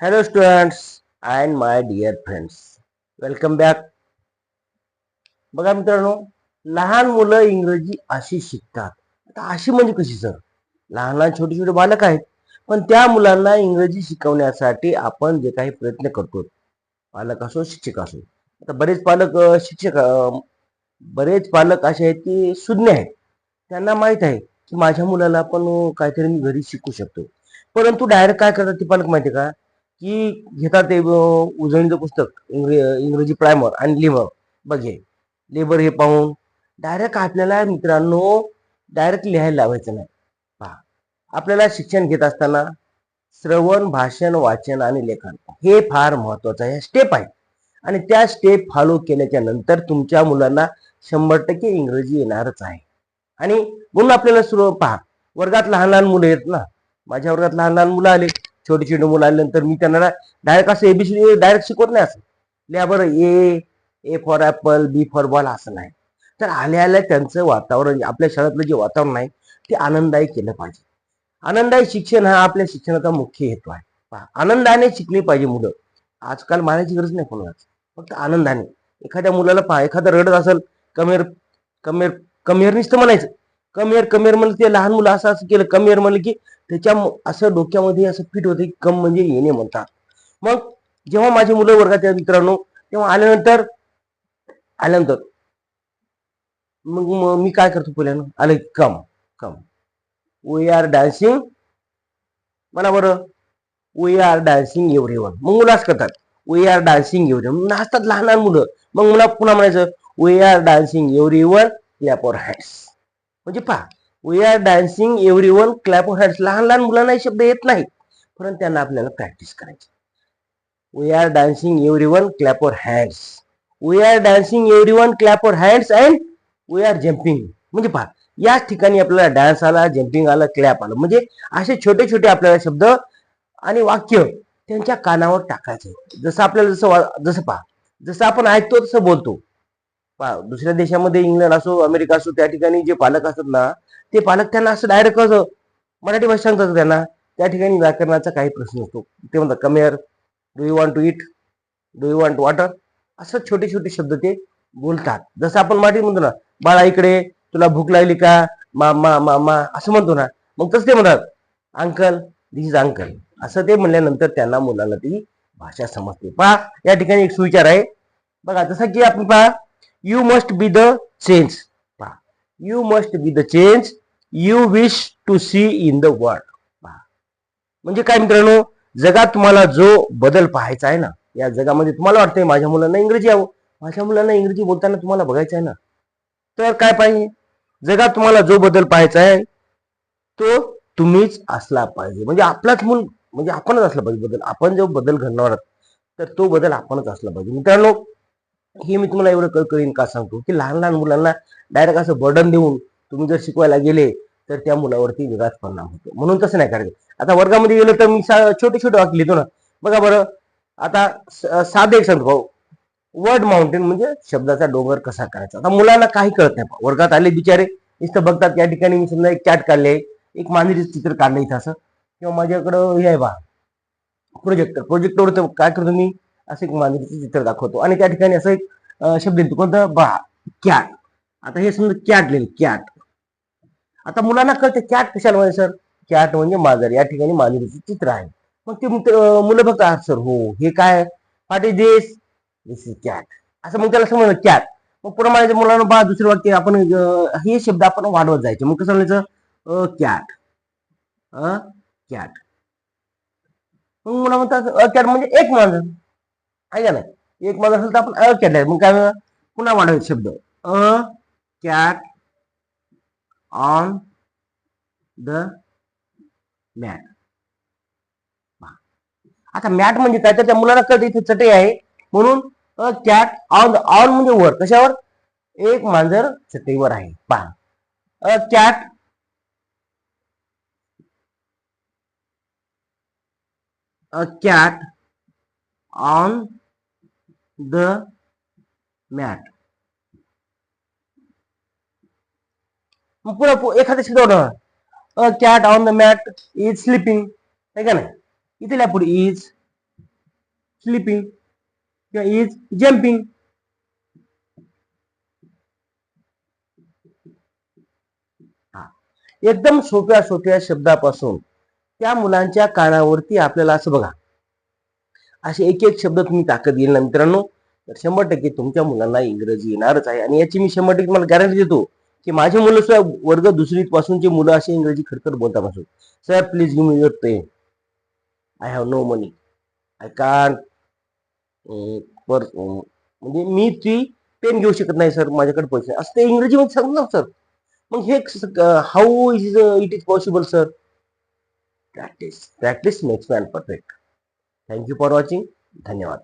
Hello students and my dear friends welcome back बघा मित्रांनो लहान मुलं इंग्रजी अशी शिकतात. आता अशी म्हणजे कशी सर लहान लहान छोटे छोटे बालक आहेत पण त्या मुलांना इंग्रजी शिकवण्यासाठी आपण जे काही प्रयत्न करतो पालक असो शिक्षक असो. आता बरेच पालक शिक्षक बरेच पालक असे आहेत की शून्य आहेत. त्यांना माहीत आहे की माझ्या मुलाला आपण काहीतरी मी घरी शिकू शकतो. परंतु डायरेक्ट काय करतात ते पालक माहिती आहे का? की घेतात ते उजळणीचं पुस्तक इंग्र इंग्रजी प्रायमर आणि लिव्हर बघे लेबर हे पाहून डायरेक्ट आपल्याला मित्रांनो डायरेक्ट लिहायला लावायचं नाही. पहा. आपल्याला शिक्षण घेत असताना श्रवण भाषण वाचन आणि लेखन हे फार महत्वाचं आहे स्टेप आहे. आणि त्या स्टेप फॉलो केल्याच्यानंतर तुमच्या मुलांना शंभर टक्के इंग्रजी येणारच आहे. आणि म्हणून आपल्याला सुरू पहा. वर्गात लहान लहान मुलं आहेत ना. माझ्या वर्गात लहान लहान मुलं आले. छोटे छोटे मुलं आल्यानंतर मी त्यांना डायरेक्ट असं एबीसी डायरेक्ट शिकवत नाही असं. लिहा बरं A A for apple B for ball असं नाही. तर आल्या आल्या त्यांचं वातावरण आपल्या शाळेतलं जे वातावरण आहे ते आनंददायी केलं पाहिजे. आनंददायी शिक्षण हा आपल्या शिक्षणाचा मुख्य हेतू आहे. पहा, आनंदाने शिकली पाहिजे मुलं. आजकाल मारायची गरज नाही कोणालाच. फक्त आनंदाने. एखाद्या मुलाला पहा एखादं रडत असेल कमेर कमेर कमेर निस्त म्हणायचं. कमेर कमेर म्हणलं ते लहान मुलं असं असं केलं. कमेर म्हणलं की त्याच्या असं डोक्यामध्ये असं फिट होते कम म्हणजे येणे म्हणतात मग जेव्हा माझी मुलं वर्गात या मित्रांनो तेव्हा आल्यानंतर आल्यानंतर मग मग मी काय करतो पहिल्यानं आलं come come we are dancing म्हणा बरं. We are dancing everyone मग मुलं असं करतात. We are dancing everyone नाचतात लहान लहान मुलं. मग मला पुन्हा म्हणायचं we are dancing everyone clap our hands म्हणजे पहा we are dancing everyone clap our लहान लहान मुलांना हे शब्द येत नाही परंतु त्यांना आपल्याला प्रॅक्टिस करायची. We are dancing everyone clap our hands we are dancing everyone clap our hands and we are jumping म्हणजे पहा याच ठिकाणी आपल्याला डान्स आला जम्पिंग आलं क्लॅप आलं. म्हणजे असे छोटे छोटे आपल्याला शब्द आणि वाक्य त्यांच्या कानावर टाकायचे. जसं आपल्याला जसं जसं पहा जसं आपण ऐकतो तसं बोलतो. पहा दुसऱ्या देशामध्ये इंग्लंड असो अमेरिका असो त्या ठिकाणी जे पालक असतात ना ते पालक त्यांना असं डायरेक्ट कसं मराठी भाषा सांगतात त्यांना त्या ठिकाणी व्याकरणाचा काही प्रश्न असतो ते म्हणतात come here do you want to eat do you want water असं छोटे छोटे शब्द ते बोलतात. जसं आपण मराठी म्हणतो ना बाळा इकडे तुला भूक लागली का? मामा मामा असं म्हणतो ना. मग तसं ते म्हणतात अंकल दिस इज अंकल असं ते म्हणल्यानंतर त्यांना मुलांना ती भाषा समजते. पहा या ठिकाणी एक सुविचार आहे. बघा जसं की आपण पहा you must be the change पहा you must be the change you wish to see in the world म्हणजे काय मित्रांनो जगात तुम्हाला जो बदल पाहायचा आहे ना या जगामध्ये तुम्हाला वाटतंय माझ्या मुलांना इंग्रजी यावं. माझ्या मुलांना इंग्रजी बोलताना तुम्हाला बघायचं आहे ना. तर काय पाहिजे? जगात तुम्हाला जो बदल पाहायचा आहे तो तुम्हीच असला पाहिजे. म्हणजे आपलाच मूल म्हणजे आपणच असला पाहिजे बदल. आपण जो बदल घडणार आहोत, तर तो बदल आपणच असला पाहिजे. मित्रांनो हे मी तुम्हाला एवढं कळकळीन का सांगतो की लहान लहान मुलांना डायरेक्ट असं बर्डन देऊन तुम्ही जर शिकवायला गेले तर त्या मुलावरती वेगळाच परिणाम होतो. म्हणून तसं नाही करायचं. आता वर्गामध्ये गेलो तर मी छोटे छोटे वाक्य लिहितो ना. बघा बरं आता साधे एक सांगतो भाऊ. वर्ड माउंटेन म्हणजे शब्दाचा डोंगर कसा करायचा? आता मुलांना काही कळत नाही वर्गात आले बिचारे इथं बघतात या ठिकाणी मी समजा एक कॅट काढले एक मांजरीचं चित्र काढलं इथं असं. किंवा माझ्याकडं हे आहे बा प्रोजेक्टर प्रोजेक्टरवर काय करतो मी? असं एक मांजरीचं चित्र दाखवतो. आणि त्या ठिकाणी असं एक शब्द येतो. कोणतं? बा कॅट आता हे समजा कॅट लिहिलं. कॅट आता मुलांना कळते कॅट कशाला म्हणजे सर कॅट म्हणजे मांजर या ठिकाणी मांजरीचे चित्र आहे. मग ते मुलं बघतात सर हो हे काय व्हॉट देस दिस इज कॅट असं मग त्याला समजलं कॅट मग पुन्हा माझ्या मुलांना बा दुसरं वाक्य आपण हे शब्द आपण वाढवत जायचे. मग कसं म्हणायचं? कॅट अ कॅट मग मुलं म्हणतात अ कॅट म्हणजे एक मांजर आहे का नाही? एक मांजर असेल तर आपण अ कॅट आहे मग काय पुन्हा वाढवायचे शब्द. A cat on the mat आता मॅट म्हणजे काय? तर त्या मुलाला कळत इथे चटई आहे. म्हणून अ कॅट ऑन ऑन म्हणजे वर. कशावर? एक मांजर चटईवर आहे. पहा a cat on the mat मग पुन्हा एखाद्या शब्द a cat on the mat is sleeping आहे का नाही? इथे लिहा पुढे इज स्लिपिंग किंवा इज जम्पिंग एकदम सोप्या सोप्या शब्दापासून त्या मुलांच्या कानावरती आपल्याला असं बघा. असे एक एक शब्द तुम्ही ताकद येईल ना मित्रांनो? तर शंभर टक्के तुमच्या मुलांना इंग्रजी येणारच आहे. आणि याची मी शंभर टक्के मला गॅरंटी देतो. की माझे मुलं सुद्धा वर्ग दुसरी पासूनचे मुलं असे इंग्रजी खडखड बोलतात पासून sir please give me your pen I have no money I can पर म्हणजे मी ती पेन घेऊ शकत नाही सर माझ्याकडे पैसे. असं ते इंग्रजीमध्ये सांगू ना सर मग हे how is it is possible sir practice practice makes man perfect thank you for watching धन्यवाद.